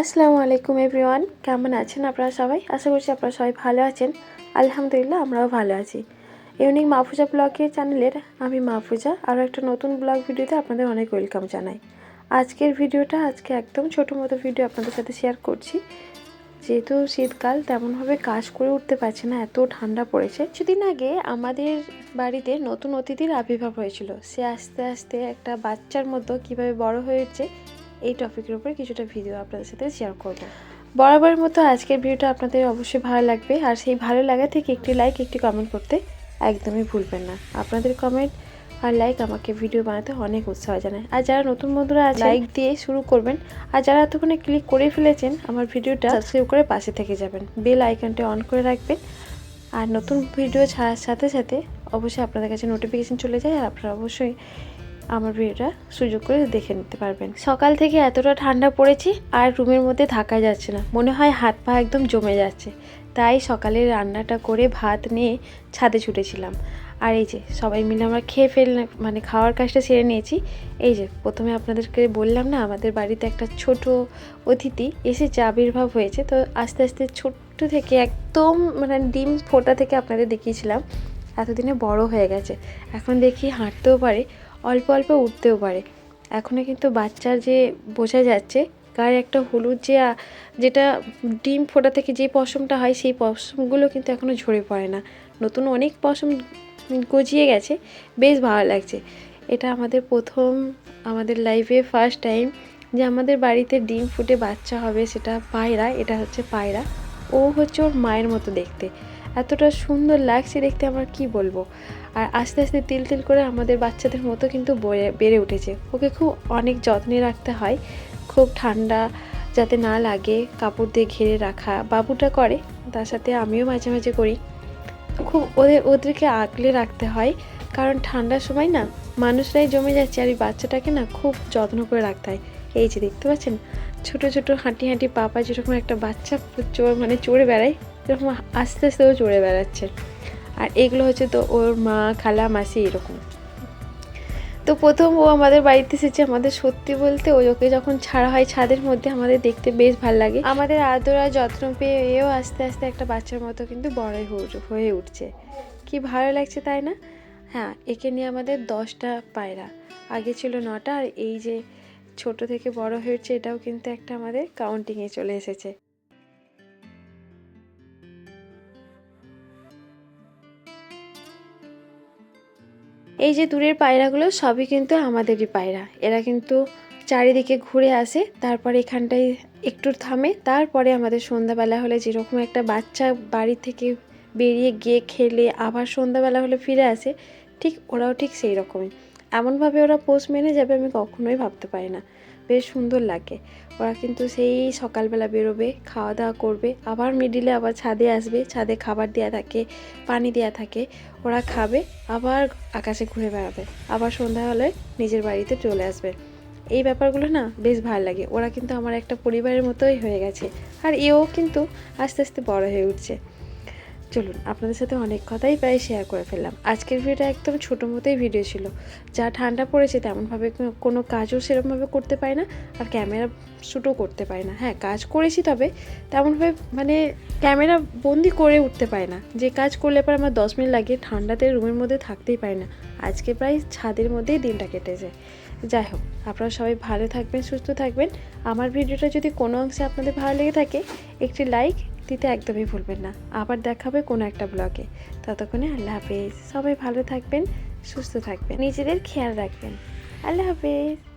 আসসালামু আলাইকুম এভরিওয়ান, কেমন আছেন আপনারা সবাই? আশা করছি আপনারা সবাই ভালো আছেন। আলহামদুলিল্লাহ, আমরাও ভালো আছি। ইউনিক মাহফুজা ব্লগের চ্যানেলের আমি মাহফুজা, আরও একটা নতুন ব্লগ ভিডিওতে আপনাদের অনেক ওয়েলকাম জানাই। আজকের ভিডিওটা আজকে একদম ছোটো মতো ভিডিও আপনাদের সাথে শেয়ার করছি। যেহেতু শীতকাল, তেমনভাবে কাজ করে উঠতে পারছে না, এত ঠান্ডা পড়েছে। কিছুদিন আগে আমাদের বাড়িতে নতুন অতিথির আবির্ভাব হয়েছিল। সে আস্তে আস্তে একটা বাচ্চার মতো কীভাবে বড় হয়েছে এই টপিকের উপরে কিছুটা ভিডিও আপনাদের সাথে শেয়ার করব। বরাবরের মতো আজকের ভিডিওটা আপনাদের অবশ্যই ভালো লাগবে, আর সেই ভালো লাগা থেকে একটি লাইক একটি কমেন্ট করতে একদমই ভুলবেন না। আপনাদের কমেন্ট আর লাইক আমাকে ভিডিও বানাতে অনেক উৎসাহ জানায়। আর যারা নতুন বন্ধুরা লাইক দিয়ে শুরু করবেন, আর যারা এতক্ষণে ক্লিক করে ফেলেছেন, আমার ভিডিওটা সাবস্ক্রাইব করে পাশে থেকে যাবেন। বেল আইকনটা অন করে রাখবেন। আর নতুন ভিডিও ছাড়ার সাথে সাথে অবশ্যই আপনাদের কাছে নোটিফিকেশান চলে যায়, আর আপনারা অবশ্যই আমার ভিডিওটা সুযোগ করে দেখে নিতে পারবেন। সকাল থেকে এতটা ঠান্ডা পড়েছে আর রুমের মধ্যে থাকা যাচ্ছে না। মনে হয় হাত পা একদম জমে যাচ্ছে। তাই সকালে রান্নাটা করে ভাত নিয়ে ছাদে ছুটেছিলাম। আর এই যে, সবাই মিলে আমরা খেয়ে ফেল মানে খাওয়ার কাজটা সেরে নিয়েছি। এই যে, প্রথমে আপনাদেরকে বললাম না, আমাদের বাড়িতে একটা ছোট অতিথি এসেছে, আবির্ভাব হয়েছে। তো আস্তে আস্তে ছোট্ট থেকে একদম মানে ডিম ফোটা থেকে আপনাদের দেখিয়েছিলাম। এতদিনে বড় হয়ে গেছে। এখন দেখি হাঁটতেও পারে। অল্প অল্প উঠতেও পারে। এখনও কিন্তু বাচ্চার যে বোঝা যাচ্ছে, গায়ে একটা হলুদ যে যেটা ডিম ফোটা থেকে যে পশমটা হয়, সেই পশমগুলো কিন্তু এখনও ঝরে পড়ে না। নতুন অনেক পশম গজিয়ে গেছে, বেশ ভালো লাগছে। এটা আমাদের প্রথম, আমাদের লাইফে ফার্স্ট টাইম যে আমাদের বাড়িতে ডিম ফুটে বাচ্চা হবে সেটা পায়রা, এটা হচ্ছে পায়রা। ও হচ্ছে ওর মায়ের মতো দেখতে। এতটা সুন্দর লাগছে দেখতে, আমার কি বলব? আর আস্তে আস্তে তিল তিল করে আমাদের বাচ্চাদের মতো কিন্তু বয়ে- বেড়ে উঠেছে। ওকে খুব অনেক যত্নে রাখতে হয়। খুব ঠান্ডা যাতে না লাগে, কাপড় দিয়ে ঘিরে রাখা। বাবুটা করে, তার সাথে আমিও মাঝে মাঝে করি। খুব ওদের, ওদেরকে আগলে রাখতে হয়। কারণ ঠান্ডার সময় না, মানুষরাই জমে যাচ্ছে আর এই বাচ্চাটাকে না খুব যত্ন করে রাখতে হয়। এই যে দেখতে পাচ্ছেন? ছোট ছোট, হাঁটি হাঁটি পাপা যেরকম একটা বাচ্চা মানে চড়ে বেড়ায় এরকম আস্তে আস্তে ও চড়ে বেড়াচ্ছে। আর এগুলো হচ্ছে তো ওর মা, খালা, মাসি এরকম। তো প্রথম ও আমাদের বাড়িতে এসেছে আমাদের সত্যি বলতে ওই ওকে যখন ছাড়া হয় ছাদের মধ্যে আমাদের দেখতে বেশ ভালো লাগে। আমাদের আদর আর যত্ন পেয়ে এও আস্তে আস্তে একটা বাচ্চার মতো কিন্তু হয়ে- হয়ে উঠছে। কি ভালো লাগছে তাই না? হ্যাঁ একে নিয়ে আমাদের দশটা পায়রা। আগে ছিল নটা আর এই যে ছোট থেকে বড় হয়েছে এটাও কিন্তু একটা আমাদের কাউন্টিংয়ে চলে এসেছে। এই যে দূরের পায়রাগুলো, সবই কিন্তু আমাদেরই পায়রা। এরা কিন্তু চারিদিকে ঘুরে আসে, তারপরে এখানটায় একটু থামে, তারপরে আমাদের সন্ধ্যাবেলা হলে যেরকম একটা বাচ্চা বাড়ি থেকে বেরিয়ে গিয়ে খেলে, আবার সন্ধ্যাবেলা হলে ফিরে আসে, ঠিক ওরাও ঠিক সেই রকমই এমনভাবে ওরা পোষ মেনে যাবে আমি কখনোই ভাবতে পারি না। বেশ সুন্দর লাগে। ওরা কিন্তু সেই সকালবেলা বেরোবে খাওয়া দাওয়া করবে, আবার মিডিলে আবার ছাদে আসবে, ছাদে খাবার দেওয়া থাকে, পানি দেওয়া থাকে, ওরা খাবে, আবার আকাশে ঘুরে বেড়াবে, আবার সন্ধ্যা হলে নিজের বাড়িতে চলে আসবে। এই ব্যাপারগুলো না বেশ ভালো লাগে, ওরা কিন্তু আমার একটা পরিবারের মতোই হয়ে গেছে, আর এও কিন্তু আস্তে আস্তে বড় হয়ে উঠছে। চলুন, আপনাদের সাথে অনেক কথাই প্রায় শেয়ার করে ফেললাম। আজকের ভিডিওটা একদম ছোটো মতোই ভিডিও ছিল। যা ঠান্ডা পড়েছে তেমনভাবে কোনো- কাজও সেরকমভাবে করতে পারি না আর ক্যামেরা শ্যুটও করতে পারি না। হ্যাঁ কাজ করেছি তবে তেমনভাবে মানে ক্যামেরা বন্দি করে উঠতে পারি না। যে কাজ করলে পর আমার দশ মিনিট লাগে, ঠান্ডাতে রুমের মধ্যে থাকতেই পারি না। আজকে প্রায় ছাদের মধ্যেই দিনটা কেটে যায়। যাই হোক, আপনারা সবাই ভালো থাকবেন, সুস্থ থাকবেন। আমার ভিডিওটা যদি কোনো অংশে আপনাদের ভালো লেগে থাকে, একটি লাইক দিতে একদমই ভুলবেন না। আবার দেখা হবে কোনো একটা ব্লগে ততক্ষণে আল্লাহ হাফেজ। সবাই ভালো থাকবেন, সুস্থ থাকবেন। নিজেদের খেয়াল রাখবেন। আল্লাহ হাফেজ।